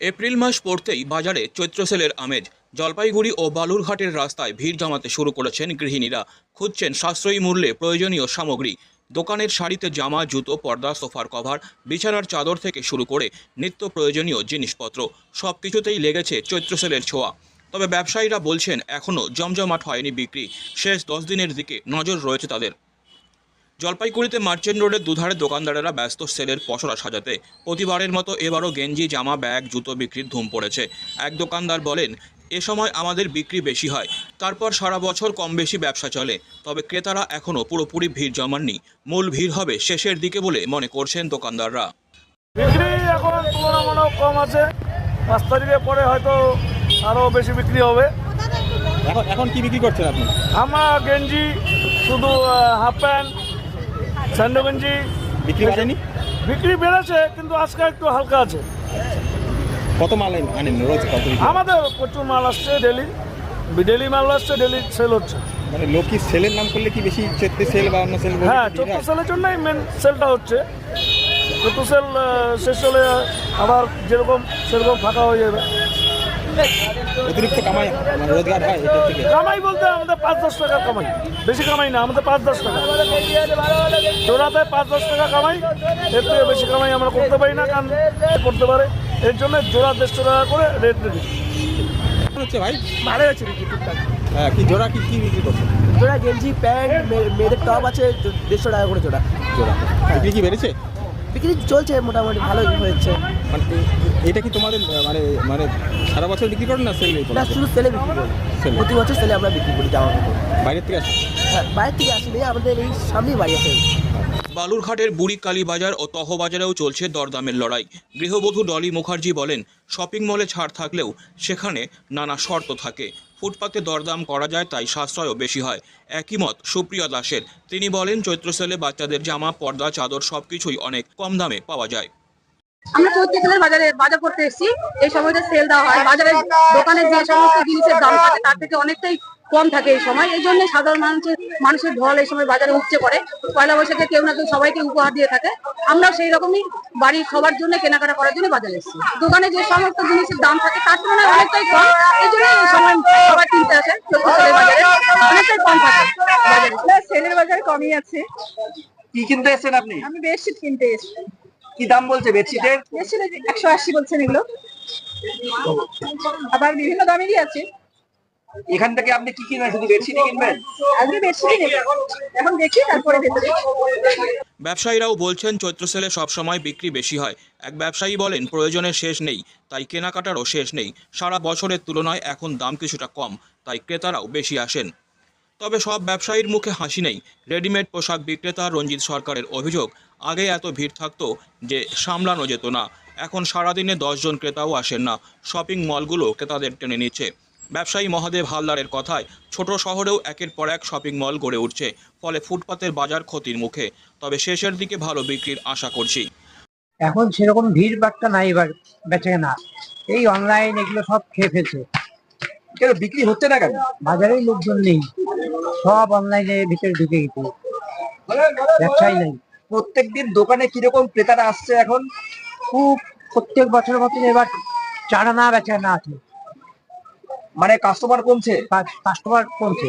April মাস পড়তেই বাজারে চৈত্র সেলের আমেজ। জলপাইগুড়ি ও বালুরঘাটের রাস্তায় ভিড় জমাতে শুরু করেছেন গৃহিণীরা। খুঁজছেন সাশ্রয়ী মূল্যে প্রয়োজনীয় সামগ্রী। দোকানের শাড়িতে জামা, জুতো, পর্দা, সোফার কভার, বিছানার চাদর থেকে শুরু করে নিত্য প্রয়োজনীয় জিনিসপত্র সব কিছুতেই লেগেছে চৈত্র সেলের ছোঁয়া। তবে ব্যবসায়ীরা বলছেন এখনও জমজমাট হয়নি বিক্রি। শেষ দশ দিনের দিকে নজর রয়েছে তাদের। জলপাইগুড়িতে মার্চেন্ট রোডের দুধারে দোকানদারেরা ব্যস্ত সেলের পসরা সাজাতে। প্রতিবারের মতো এবারও গেঞ্জি জামা ব্যাগ জুতো বিক্রির ধুম পড়েছে। এক দোকানদার বলেন এ সময় আমাদের বিক্রি বেশি হয় তারপর সারা বছর কম বেশি ব্যবসা চলে। তবে ক্রেতারা এখনও পুরোপুরি ভিড় জমাননি। মূল ভিড় হবে শেষের দিকে বলে মনে করছেন দোকানদাররা। বিক্রি এখন তুলনামূলক কম আছে। পাঁচ তারিখের পরে হয়তো আরও বেশি বিক্রি হবে। এখন এখন কি বিক্রি করছেন আপনি? আমার গেঞ্জি শুধু হাফ প্যান্ট স্যান্ডো বিক্রি বাড়েনি বিক্রি বেড়েছে কিন্তু আজকে একটু হালকা আছে। কত মাল আনেন রোজ কত আমাদের প্রচুর মাল আসছে ডেলি। ডেলি মাল আসছে ডেলি সেল হচ্ছে। মানে লোক কি সেলের নাম করলে কি বেশি চৈত্রে সেল বা অন্য সেল হ্যাঁ চতুর্থ সেলের জন্যই মেন সেলটা হচ্ছে। চতুর্থ সেল শেষ হলে আবার যেরকম সেরকম ফাঁকা হয়ে যাবে। অতিরিক্ত কামাই মানে রোজগার হয় এটা থেকে। কামাই বলতে আমাদের পাঁচ দশ টাকা কামাই। বেশি কামাই না আমাদের পাঁচ দশ টাকা। জোড়াতে পাঁচ দশ টাকা কামাই এর থেকে বেশি কামাই আমরা করতে পারি না কারণ করতে পারে। এর জন্য জোড়া দেড়শো টাকা করে রেট রেখেছি হচ্ছে ভাই? ভালো আছে বিক্রি টুকটাক হ্যাঁ কি জোড়া কি কি বিক্রি করছেন? জোড়া গেঞ্জি প্যান্ট মেয়েদের টপ আছে দেড়শো টাকা করে জোড়া। জোড়া। বিক্রি কি বেড়েছে? বিক্রি চলছে মোটামুটি ভালোই হয়েছে। মানে এটা কি তোমাদের মানে মানে সারা বছর বিক্রি করেন না সেল না শুধু সেলে বিক্রি করি। প্রতি বছর সেলে আমরা বিক্রি করি জামা কাপড় বাইরের থেকে আসে হ্যাঁ বাইরে থেকে আসলে আমাদের এই সামনেই বাড়ি আছে। বালুরঘাটের বুড়ি কালীবাজার ও তহবাজারেও চলছে দরদামের লড়াই। গৃহবধূ ডলি মুখার্জি বলেন শপিং মলে ছাড় থাকলেও সেখানে নানা শর্ত থাকে। ফুটপাতে দরদাম করা যায়, তাই সাশ্রয়ও বেশি হয়। একই মত সুপ্রিয়া দাসের। তিনি বলেন, চৈত্র সেলে বাচ্চাদের জামা, পর্দা, চাদর সবকিছুই অনেক কম দামে পাওয়া যায়। আমরা চৈত্র সেলের বাজারে বাজার করতে এসেছি। এই সময়টা সেল দেওয়া হয়। বাজারে দোকানে যে সমস্ত জিনিসের দাম থাকে, তার থেকে অনেকটাই কম থাকে এই সময়। এই জন্য সাধারণ মানুষের মানুষের ঢল এই সময় বাজারে উপচে পড়ে। পয়লা বৈশাখে কেউ না কেউ সবাইকে উপহার দিয়ে থাকে। আমরা সেই রকমই বাড়ির সবার জন্য কেনাকাটা করার জন্য বাজারে এসেছি। দোকানে যে সমস্ত জিনিসের দাম থাকে তার তুলনায় অনেকটাই কম। এই জন্য এই সময় সবাই কিনতে আসে সেলের বাজারে। অনেকটাই কম থাকে বাজারে। সেলের বাজারে কমই আছে। কি কিনতে এসেছেন আপনি? আমি বেডশিট কিনতে এসেছি। কি দাম বলছে বেডশিটের বেডশিট একশো আশি বলছেন এগুলো। আবার বিভিন্ন দামেরই আছে। এখান থেকে আপনি কি কিনবেন? শুধু বেডশিট কিনবেন? আজকে বেডশিটই নেব। এখন দেখি তারপরে ভেতরে। ব্যবসায়ীরাও বলছেন চৈত্র সেলে সবসময় বিক্রি বেশি হয়। এক ব্যবসায়ী বলেন প্রয়োজনের শেষ নেই তাই কেনাকাটারও শেষ নেই। সারা বছরের তুলনায় এখন দাম কিছুটা কম তাই ক্রেতারাও বেশি আসেন। তবে সব ব্যবসায়ীর মুখে হাসি নেই। রেডিমেড পোশাক বিক্রেতা রঞ্জিত সরকারের অভিযোগ আগে এত ভিড় থাকতো যে সামলানো যেত না। এখন সারাদিনে দশজন ক্রেতাও আসেন না। শপিং মলগুলো ক্রেতাদের টেনে নিচ্ছে। ব্যবসায়ী মহাদেব হালদারের কথায়, ছোট শহরেও একের পর এক শপিং মল গড়ে উঠছে, ফলে ফুটপাতের বাজার ক্ষতির মুখে। তবে শেষের দিকে ভালো বিক্রির আশা করছি। এখন সেরকম ভিড় বাট্টা নাই এবার, বেচে না এই অনলাইন এগুলো সব খেয়ে ফেলছে। কেন বিক্রি হচ্ছে না কেন? বাজারেই লোকজন নেই। সব অনলাইনে ভিতরে ঢুকে গেছে। ব্যবসাই নেই। প্রত্যেকদিন দোকানে কীরকম ক্রেতারা আসছে এখন, খুব প্রত্যেক বছরের মতন এবার চারা না বেচা না আছে। মানে কাস্টমার কমছে? কাস্টমার কমছে।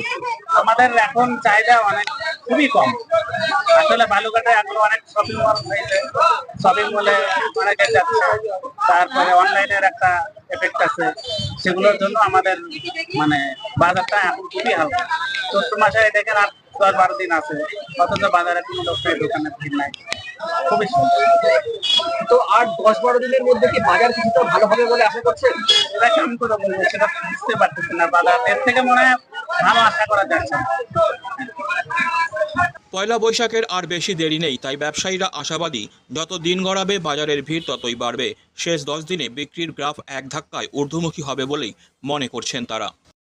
আমাদের এখন চাহিদা অনেক খুবই কম। আসলে বালুঘাটে এখন অনেক শপিং মল হয়েছে। শপিং মলে অনেকে যাচ্ছে। তারপরে অনলাইনের একটা এফেক্ট আছে। সেগুলোর জন্য আমাদের মানে বাজারটা এখন খুবই হালকা। চৈত্র মাসে দেখেন আর দশ বারো দিন আছে। অথচ বাজারে কোনো লোক নেই দোকানে ভিড় নাই। তো আর দশ বারো দিনের মধ্যে কি বাজার কিছুটা ভালো হবে বলে আশা করছেন? এটা কেমন করে বলব, সেটা বুঝতে পারতেছি না, বাজার। এর থেকে মনে হয় ভালো আশা করা যাচ্ছে। পয়লা বৈশাখের আর বেশি দেরি নেই, তাই ব্যবসায়ীরা আশাবাদী, যত দিন গড়াবে, বাজারের ভিড় ততই বাড়বে। শেষ দশ দিনে বিক্রির গ্রাফ এক ধাক্কায় ঊর্ধ্বমুখী হবে বলেই মনে করছেন তারা।